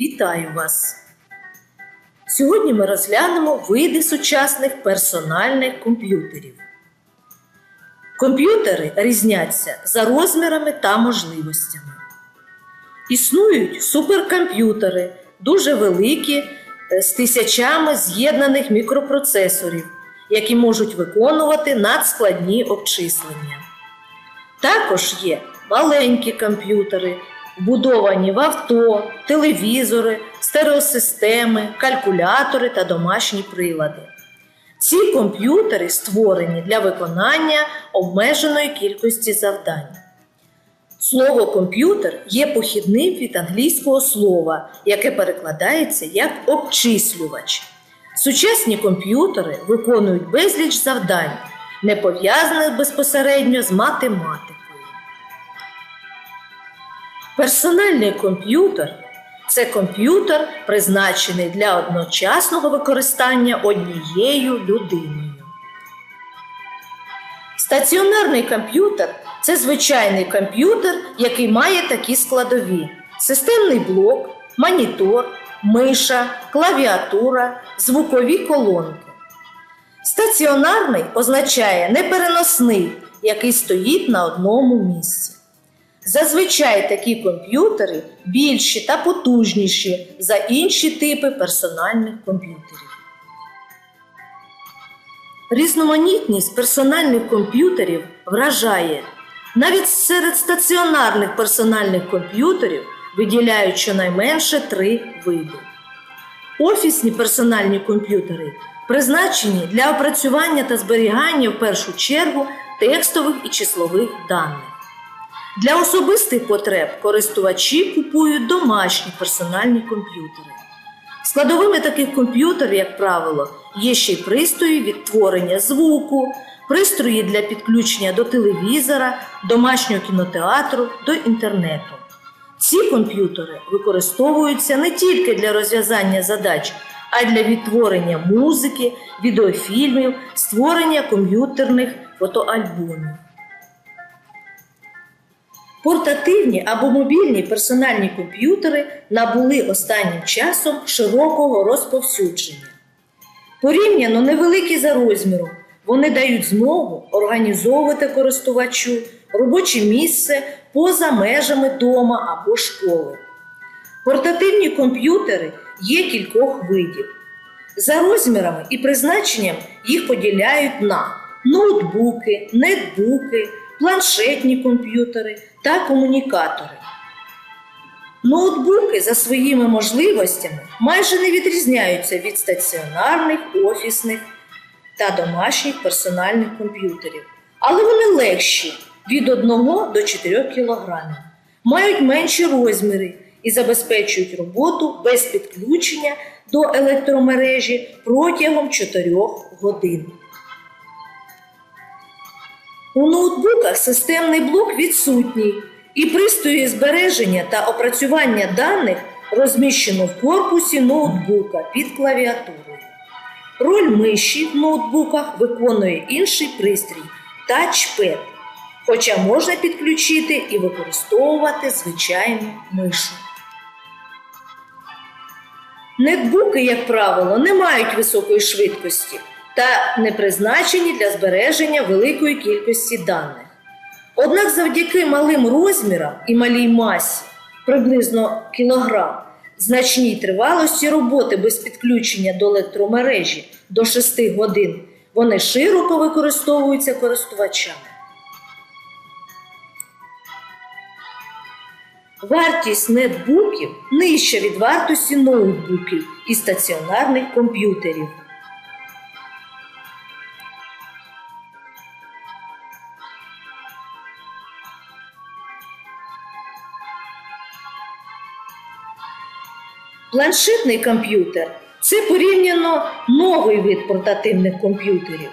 Вітаю вас! Сьогодні ми розглянемо види сучасних персональних комп'ютерів. Комп'ютери різняться за розмірами та можливостями. Існують суперкомп'ютери, дуже великі, е, з тисячами з'єднаних мікропроцесорів, які можуть виконувати надскладні обчислення. Також є маленькі комп'ютери, вбудовані в авто, телевізори, стереосистеми, калькулятори та домашні прилади. Ці комп'ютери створені для виконання обмеженої кількості завдань. Слово комп'ютер є похідним від англійського слова, яке перекладається як обчислювач. Сучасні комп'ютери виконують безліч завдань, не пов'язаних безпосередньо з математикою. Персональний комп'ютер це комп'ютер, призначений для одночасного використання однією людиною. Стаціонарний комп'ютер це звичайний комп'ютер, який має такі складові: системний блок, монітор, миша, клавіатура, звукові колонки. Стаціонарний означає непереносний, який стоїть на одному місці. Зазвичай такі комп'ютери більші та потужніші за інші типи персональних комп'ютерів. Різноманітність персональних комп'ютерів вражає. Навіть серед стаціонарних персональних комп'ютерів виділяють щонайменше три види. Офісні персональні комп'ютери призначені для опрацювання та зберігання в першу чергу текстових і числових даних. Для особистих потреб користувачі купують домашні персональні комп'ютери. Складовими таких комп'ютерів, як правило, є ще й пристрої відтворення звуку, пристрої для підключення до телевізора, домашнього кінотеатру, до інтернету. Ці комп'ютери використовуються не тільки для розв'язання задач, а й для відтворення музики, відеофільмів, створення комп'ютерних фотоальбомів. Портативні або мобільні персональні комп'ютери набули останнім часом широкого розповсюдження. Порівняно невеликі за розміром, вони дають змогу організовувати користувачу робоче місце поза межами дома або школи. Портативні комп'ютери є кількох видів. За розмірами і призначенням їх поділяють на ноутбуки, нетбуки, планшетні комп'ютери та комунікатори. Ноутбуки за своїми можливостями майже не відрізняються від стаціонарних, офісних та домашніх персональних комп'ютерів, але вони легші від 1 до 4 кг, мають менші розміри і забезпечують роботу без підключення до електромережі протягом 4 годин. У ноутбуках системний блок відсутній, і пристрої збереження та опрацювання даних розміщено в корпусі ноутбука під клавіатурою. Роль миші в ноутбуках виконує інший пристрій тачпед, хоча можна підключити і використовувати звичайну мишу. Нетбуки, як правило, не мають високої швидкості та не призначені для збереження великої кількості даних. Однак завдяки малим розмірам і малій масі, приблизно кілограм, значній тривалості роботи без підключення до електромережі до 6 годин, вони широко використовуються користувачами. Вартість нетбуків нижча від вартості ноутбуків і стаціонарних комп'ютерів. Планшетний комп'ютер це порівняно новий вид портативних комп'ютерів.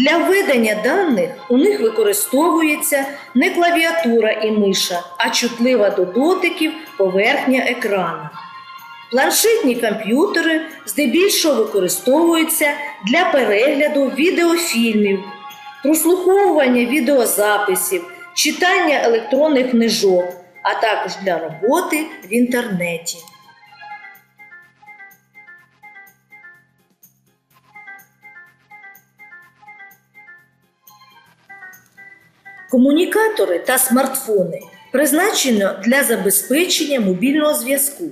Для введення даних у них використовується не клавіатура і миша, а чутлива до дотиків поверхня екрана. Планшетні комп'ютери здебільшого використовуються для перегляду відеофільмів, прослуховування відеозаписів, читання електронних книжок, а також для роботи в інтернеті. Комунікатори та смартфони призначено для забезпечення мобільного зв'язку,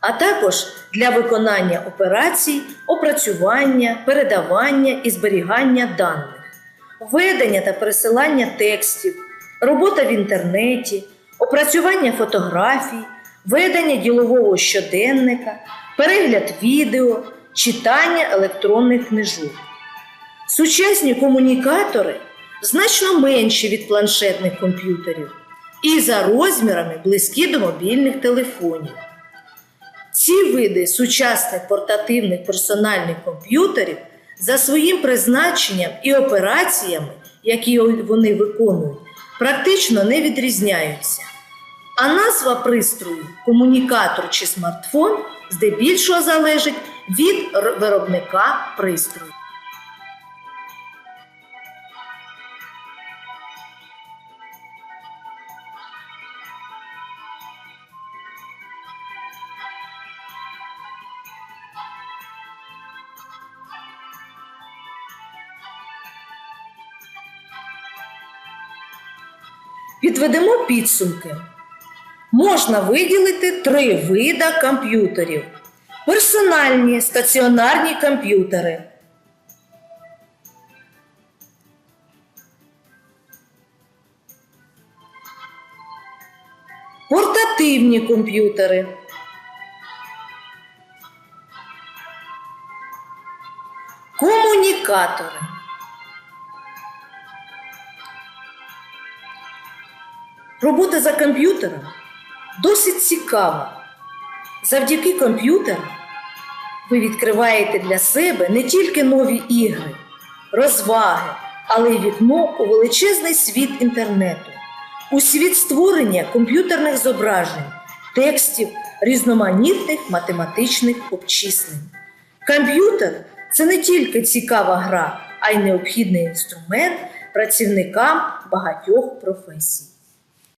а також для виконання операцій, опрацювання, передавання і зберігання даних, введення та пересилання текстів, робота в інтернеті, опрацювання фотографій, ведення ділового щоденника, перегляд відео, читання електронних книжок. Сучасні комунікатори значно менші від планшетних комп'ютерів і за розмірами близькі до мобільних телефонів. Ці види сучасних портативних персональних комп'ютерів за своїм призначенням і операціями, які вони виконують, практично не відрізняються. А назва пристрою комунікатор чи смартфон здебільшого залежить від виробника пристрою. Підведемо підсумки. Можна виділити три вида комп'ютерів: персональні стаціонарні комп'ютери. Портативні комп'ютери. Комунікатори. Робота за комп'ютером досить цікава. Завдяки комп'ютеру ви відкриваєте для себе не тільки нові ігри, розваги, але й вікно у величезний світ інтернету, у світ створення комп'ютерних зображень, текстів, різноманітних математичних обчислень. Комп'ютер це не тільки цікава гра, а й необхідний інструмент працівникам багатьох професій.